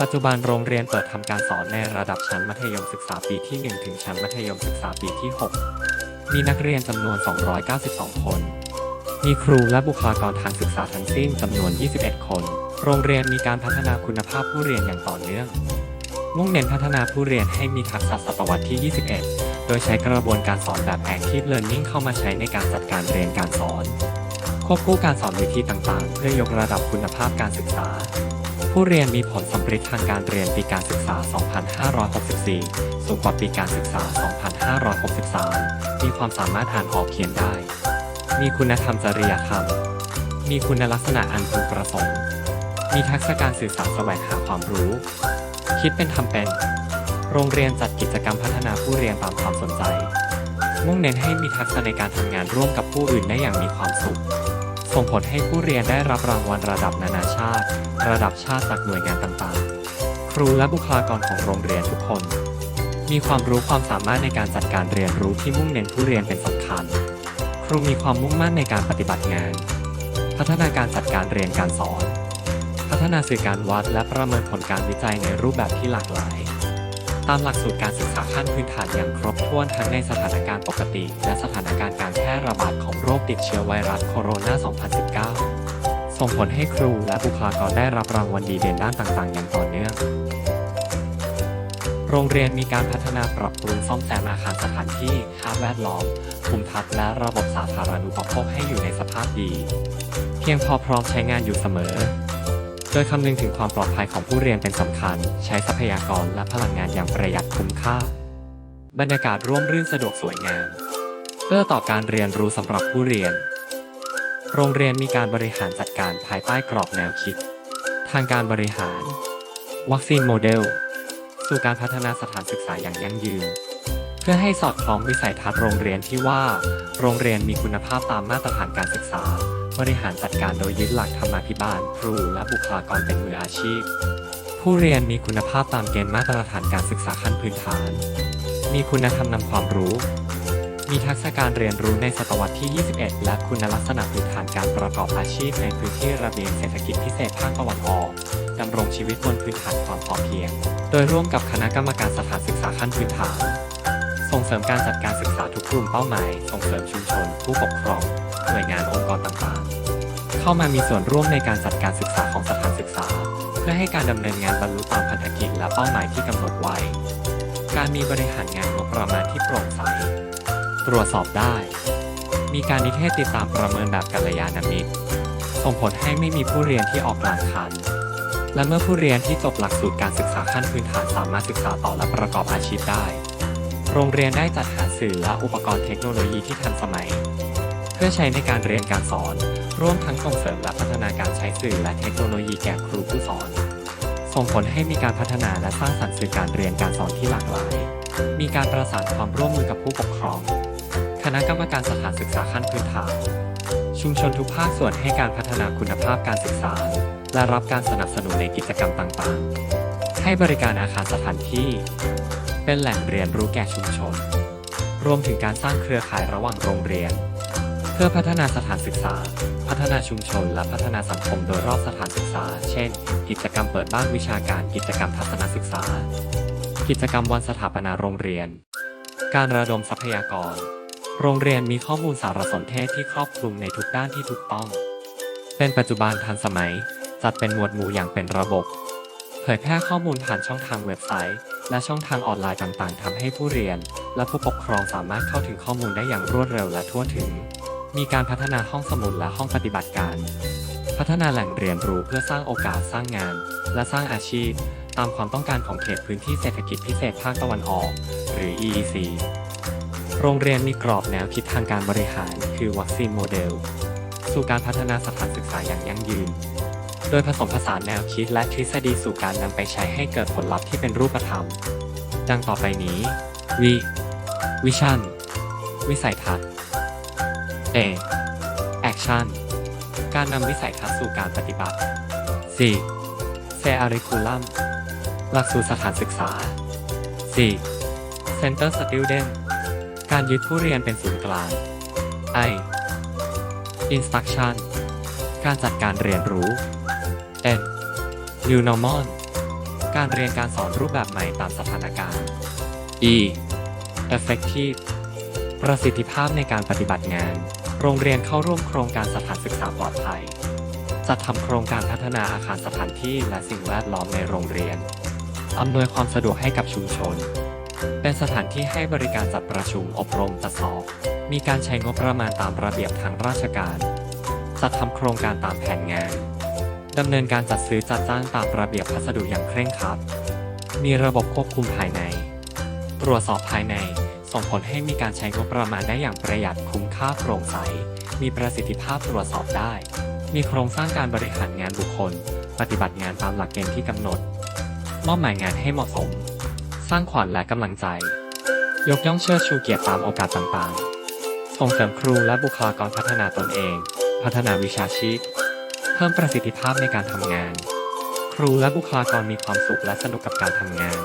ปัจจุบันโรงเรียนเปิดทำการสอนในระดับชั้นมัธยมศึกษาปีที่ 1 ถึงชั้นมัธยมศึกษาปีที่ 6 มีนักเรียนจำนวน 292 คน มีครูและบุคลากรทางศึกษาทั้งสิ้นจำนวน 21 คน โรงเรียนมีการพัฒนาคุณภาพผู้เรียนอย่างต่อเนื่อง มุ่งเน้นพัฒนาผู้เรียนให้มีทักษะศตวรรษที่ 21 โดยใช้กระบวนการสอนแบบ Active Learning เข้ามาใช้ในการจัดการเรียนการสอน ควบคู่การสอนวิธีต่างๆ เพื่อยกระดับคุณภาพการศึกษา ผู้เรียนมีผลสำเร็จทางการเรียนปีการศึกษา 2564 สูงกว่าปีการศึกษา 2563 มีความสามารถอ่านออกเขียนได้ มีคุณธรรมจริยธรรม มีคุณลักษณะอันพึงประสงค์ มีทักษะการสื่อสารแสวงหาความรู้ คิดเป็นทำเป็น โรงเรียนจัดกิจกรรมพัฒนาผู้เรียนตามความสนใจ มุ่งเน้นให้มีทักษะในการทำงานร่วมกับผู้อื่นได้อย่างมีความสุข ส่งผลให้ผู้เรียนได้รับรางวัลระดับนานาชาติ ระดับชาติจากหน่วยงานต่างๆ ครูและบุคลากรของโรงเรียนทุกคน มีความรู้ความสามารถในการจัดการเรียนรู้ที่มุ่งเน้นผู้เรียนเป็นสำคัญ ครูมีความมุ่งมั่นในการปฏิบัติงาน พัฒนาการจัดการเรียนการสอน พัฒนาสื่อการวัดและประเมินผลการวิจัยในรูปแบบที่หลากหลาย ตามหลักสูตรการศึกษาขั้นพื้นฐานอย่างครบถ้วนทั้งในสถานการณ์ปกติ และสถานการณ์การแพร่ระบาดของโรคติดเชื้อไวรัสโคโรนา 2019 ส่งผลให้ครูและบุคลากรได้รับรางวัลดีเด่นด้านต่างๆ อย่างต่อเนื่อง โรงเรียนมีการพัฒนาปรับปรุงซ่อมแซมอาคารสถานที่สภาแวดล้อมภูมิทัศน์และระบบสาธารณูปโภคให้อยู่ในสภาพดี เพียงพอพร้อมใช้งานอยู่เสมอ โดยคำนึงถึงความปลอดภัยของผู้เรียนเป็นสำคัญ ใช้ทรัพยากรและพลังงานอย่างประหยัดคุ้มค่า บรรยากาศร่วมรื่นสะดวกสวยงาม เพื่อต่อการเรียนรู้สำหรับผู้เรียน โรงเรียนมีการบริหารจัดการภายใต้กรอบแนวคิด ทางการบริหาร วัคซีนโมเดล สู่การพัฒนาสถานศึกษาอย่างยั่งยืนเพื่อให้สอดคล้องวิสัยทัศน์โรงเรียนที่ว่า โรงเรียนมีคุณภาพตามมาตรฐานการศึกษา บริหารจัดการโดยยึดหลักธรรมาภิบาล ครูและบุคลากรเป็นมืออาชีพ ผู้เรียนมีคุณภาพตามเกณฑ์มาตรฐานการศึกษาขั้นพื้นฐาน มีคุณธรรมนำความรู้ มีทักษะการเรียนรู้ในศตวรรษที่ 21 และคุณลักษณะพื้นฐานการประกอบอาชีพในพื้นที่ระเบียงเศรษฐกิจพิเศษภาคตะวันออกดำรงชีวิตบนพื้นฐานความพอเพียง โดยร่วมกับคณะกรรมการสถานศึกษาขั้นพื้นฐาน ส่งเสริมการจัดการศึกษาทุกกลุ่มเป้าหมาย ส่งเสริมชุมชน ผู้ปกครอง หน่วยงานองค์กรต่างๆ เข้ามามีส่วนร่วมในการจัดการศึกษาของสถานศึกษา เพื่อให้การดำเนินงานบรรลุตามพันธกิจและเป้าหมายที่กำหนดไว้ การมีบริหารงานงบประมาณที่โปร่งใส ตรวจสอบได้ มีการนิเทศติดตามประเมินแบบกัลยาณมิตร ส่งผลให้ไม่มีผู้เรียนที่ออกกลางคันและเมื่อผู้เรียนที่จบหลักสูตรการศึกษาขั้นพื้นฐานสามารถศึกษาต่อและประกอบอาชีพได้ โรงเรียนได้จัดหาสื่อและอุปกรณ์เทคโนโลยีที่ทันสมัย เพื่อใช้ในการเรียนการสอน ร่วมทั้งส่งเสริมและพัฒนาการใช้สื่อและเทคโนโลยีแก่ครูผู้สอน ส่งผลให้มีการพัฒนาและสร้างสรรค์สื่อการเรียนการสอนที่หลากหลาย มีการประสานความร่วมมือกับผู้ปกครอง คณะกรรมการสถานศึกษาขั้นพื้นฐาน ชุมชนทุกภาคส่วนให้การพัฒนาคุณภาพการศึกษา และรับการสนับสนุนในกิจกรรมต่างๆ ให้บริการอาคารสถานที่ เป็นแหล่งเรียนรู้แก่ชุมชน รวมถึงการสร้างเครือข่ายระหว่างโรงเรียน เพื่อพัฒนาสถานศึกษา พัฒนาชุมชน และพัฒนาสังคมโดยรอบสถานศึกษา เช่น กิจกรรมเปิดบ้านวิชาการ กิจกรรมทัศนศึกษา กิจกรรมวันสถาปนาโรงเรียน การระดมทรัพยากร โรงเรียนมีข้อมูลสารสนเทศที่ครอบคลุมในทุกด้านที่ถูกต้อง เป็นปัจจุบันทันสมัย จัดเป็นหมวดหมู่อย่างเป็นระบบ เผยแพร่ข้อมูลผ่านช่องทางเว็บไซต์ และช่องทางออนไลน์ต่างๆทำให้ผู้เรียน และผู้ปกครองสามารถเข้าถึงข้อมูลได้อย่างรวดเร็วและทั่วถึง มีการพัฒนาห้องสมุดและห้องปฏิบัติการ พัฒนาแหล่งเรียนรู้เพื่อสร้างโอกาสสร้างงาน และสร้างอาชีพ ตามความต้องการของเขตพื้นที่เศรษฐกิจพิเศษภาคตะวันออก หรือ EEC โรงเรียนมีกรอบแนวคิดทางการบริหาร คือวัคซีนโมเดล สู่การพัฒนาสถานศึกษาอย่างยั่งยืน โดยผสมผสานแนวคิดและทฤษฎีสู่การนำไปใช้ให้เกิดผลลัพธ์ที่เป็นรูปธรรม ดังต่อไปนี้วิวิชั่น วิสัยทัศน์ A Action การนำวิสัยทัศน์สู่การปฏิบัติ C c a r i c u l u m หลักสูตรสถานศึกษา C Center Student การยึดผู้เรียนเป็นศูนย์กลาง I Instruction การจัดการเรียนรู้ N New Normal การเรียนการสอนรูปแบบใหม่ตามสถานการณ์ E effective ประสิทธิภาพในการปฏิบัติงาน โรงเรียนเข้าร่วมโครงการสถานศึกษาปลอดภัย จัดทำโครงการพัฒนาอาคารสถานที่และสิ่งแวดล้อมในโรงเรียน อำนวยความสะดวกให้กับชุมชน เป็นสถานที่ให้บริการจัดประชุมอบรมจัดสอบ มีการใช้งบประมาณตามระเบียบทางราชการ จัดทำโครงการตามแผนงาน ดำเนินการจัดซื้อจัดจ้างตามระเบียบพัสดุอย่างเคร่งครัด มีระบบควบคุมภายใน ตรวจสอบภายใน ส่งผลให้มีการใช้งบประมาณได้อย่างประหยัดคุ้มค่าโปร่งใส มีประสิทธิภาพตรวจสอบได้ มีโครงสร้างการบริหารงานบุคคล ปฏิบัติงานตามหลักเกณฑ์ที่กำหนด มอบหมายงานให้เหมาะสม สร้างขวัญและกำลังใจ ยกย่องเชิดชูเกียรติตามโอกาสต่างๆ ส่งเสริมครูและบุคลากรพัฒนาตนเอง พัฒนาวิชาชีพ เพิ่มประสิทธิภาพในการทำงาน ครูและบุคลากรมีความสุขและสนุกกับการทำงาน